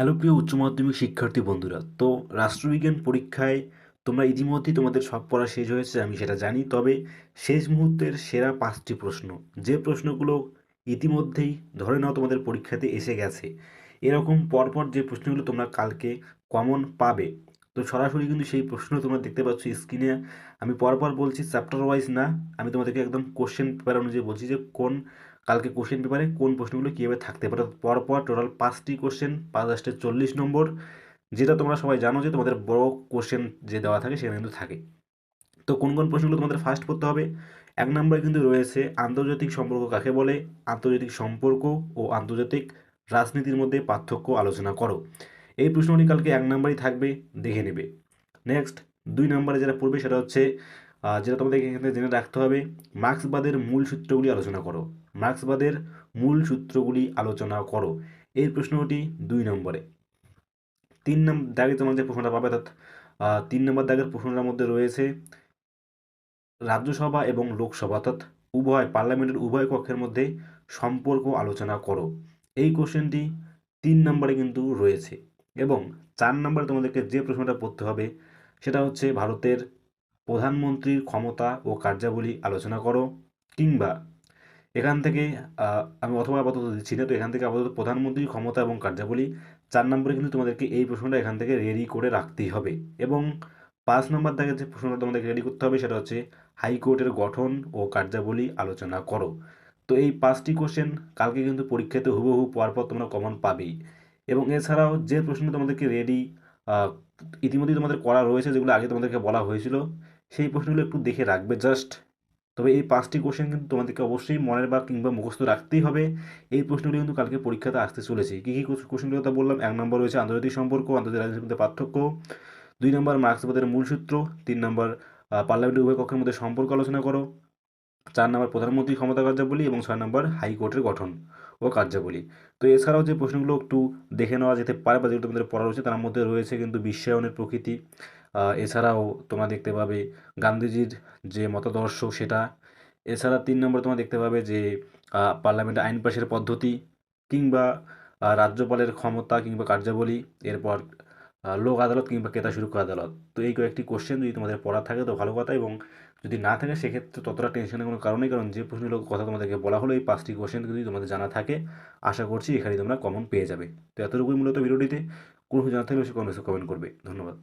Hello প্রিয় উচ্চ মাধ্যমিক শিক্ষার্থী বন্ধুরা, তো রাষ্ট্রবিজ্ঞান পরীক্ষায় তোমরা ইতিমধ্যেই তোমাদের সব পড়া শেষ হয়েছে, আমি সেটা জানি। তবে শেষ মুহূর্তের সেরা পাঁচটি প্রশ্ন, যে প্রশ্নগুলো ইতিমধ্যেই ধরে নাও তোমাদের পরীক্ষাতে এসে গেছে, এরকম পরপর যে প্রশ্নগুলো তোমরা কালকে কমন পাবে। তো সরাসরি কিন্তু সেই প্রশ্ন তোমরা দেখতে পাচ্ছ স্ক্রিনে আমি পরপর বলছি চ্যাপ্টার ওয়াইজ না, আমি তোমাদেরকে একদম কোশ্চেন পেপার অনুযায়ী বলছি যে কোন কালকে কোশ্চেন পেপারে কোন প্রশ্নগুলো কীভাবে থাকতে পারে? পরপর টোটাল পাঁচটি কোশ্চেন পাঁচ আসতে চল্লিশ নম্বর, যেটা তোমরা সবাই জানো যে তোমাদের বড় কোশ্চেন যে দেওয়া থাকে সেখানে কিন্তু থাকে। তো কোন কোন প্রশ্নগুলো তোমাদের ফার্স্ট পড়তে হবে? এক নম্বরে কিন্তু রয়েছে আন্তর্জাতিক সম্পর্ক কাকে বলে? আন্তর্জাতিক সম্পর্ক ও আন্তর্জাতিক রাজনীতির মধ্যে পার্থক্য আলোচনা করো। এই প্রশ্নটি কালকে এক নম্বরই থাকবে, দেখে নেবে। নেক্সট দুই নম্বরে যেটা পড়বে সেটা হচ্ছে যেটা তোমাদের এখানে জেনে রাখতে হবে, মার্ক্সবাদের মূল সূত্রগুলি আলোচনা করো। মার্ক্সবাদের মূল সূত্রগুলি আলোচনা করো। এই প্রশ্নটি দুই নম্বরে। তিন নম্বর দাগে তোমার যে প্রশ্নটা পাবে, অর্থাৎ তিন নম্বর দাগের প্রশ্নটার মধ্যে রয়েছে, রাজ্যসভা এবং লোকসভা, অর্থাৎ উভয় পার্লামেন্টের উভয় কক্ষের মধ্যে সম্পর্ক আলোচনা করো। এই কোশ্চেনটি তিন নম্বরে কিন্তু রয়েছে এবং চার নম্বরে তোমাদেরকে যে প্রশ্নটা পড়তে হবে, সেটা হচ্ছে ভারতের প্রধানমন্ত্রীর ক্ষমতা ও কার্যাবলী আলোচনা করো কিংবা এখান থেকে আমি অথবা আপাতত দিচ্ছি না, তো এখান থেকে আপাতত প্রধানমন্ত্রীর ক্ষমতা এবং কার্যাবলী চার নম্বরে কিন্তু তোমাদেরকে এই প্রশ্নটা এখান থেকে রেডি করে রাখতেই হবে। এবং পাঁচ নম্বর দাগে যে প্রশ্নটা তোমাদেরকে রেডি করতে হবে সেটা হচ্ছে হাইকোর্টের গঠন ও কার্যাবলী আলোচনা করো। তো এই পাঁচটি কোশ্চেন কালকে কিন্তু পরীক্ষাতে হুবহু পরপর তোমরা কমন পাবেই। এবং এছাড়াও যে প্রশ্ন তোমাদেরকে রেডি ইতিমধ্যেই তোমাদের করা রয়েছে, যেগুলো আগে তোমাদেরকে বলা হয়েছিল সেই প্রশ্নগুলো একটু দেখে রাখবে জাস্ট তবে এই পাঁচটি কোশ্চেন কিন্তু তোমাদেরকে অবশ্যই মনের বা কিংবা মুখস্থ রাখতেই হবে। এই প্রশ্নগুলো কিন্তু কালকে পরীক্ষাতে আসতে চলেছে। কী কী কোশ্চেনগুলো কথা বললাম? এক নম্বর রয়েছে আন্তর্জাতিক সম্পর্ক, আন্তর্জাতিক রাজনীতির মধ্যে পার্থক্য। দুই নম্বর মার্ক্সবাদের মূল সূত্র। তিন নম্বর পার্লামেন্টের উভয় কক্ষের মধ্যে সম্পর্ক আলোচনা করো। চার নম্বর প্রধানমন্ত্রী ক্ষমতা কার্যাবলী এবং ছয় নম্বর হাইকোর্টের গঠন ও কার্যাবলী। তো এছাড়াও যে প্রশ্নগুলো একটু দেখে নেওয়া যেতে পারে বা যেগুলো তোমাদের পড়া রয়েছে, তার মধ্যে রয়েছে কিন্তু বিশ্বায়নের প্রকৃতি। এছাড়াও তোমরা দেখতে পাবে গান্ধীজির যে মতাদর্শ সেটা। এছাড়া তিন নম্বর তোমরা দেখতে পাবে যে পার্লামেন্টে আইন পাশের পদ্ধতি কিংবা রাজ্যপালের ক্ষমতা কিংবা কার্যাবলী, এরপর লোক আদালত কিংবা ক্রেতা সুরক্ষা আদালত। তো এই কয়েকটি কোশ্চেন যদি তোমাদের পড়া থাকে তো ভালো কথা এবং যদি না থাকে সেক্ষেত্রে ততটা টেনশনের কোনো কারণেই কারণ যে প্রশ্নগুলোর কথা তোমাদেরকে বলা হলো এই পাঁচটি কোশ্চেন যদি তোমাদের জানা থাকে, আশা করছি এখানে তোমরা কমন পেয়ে যাবে। তো এতটুকুই মূলত ভিডিওটিতে। কোনো জানা থাকলে সে কমেন্ট করবে। ধন্যবাদ।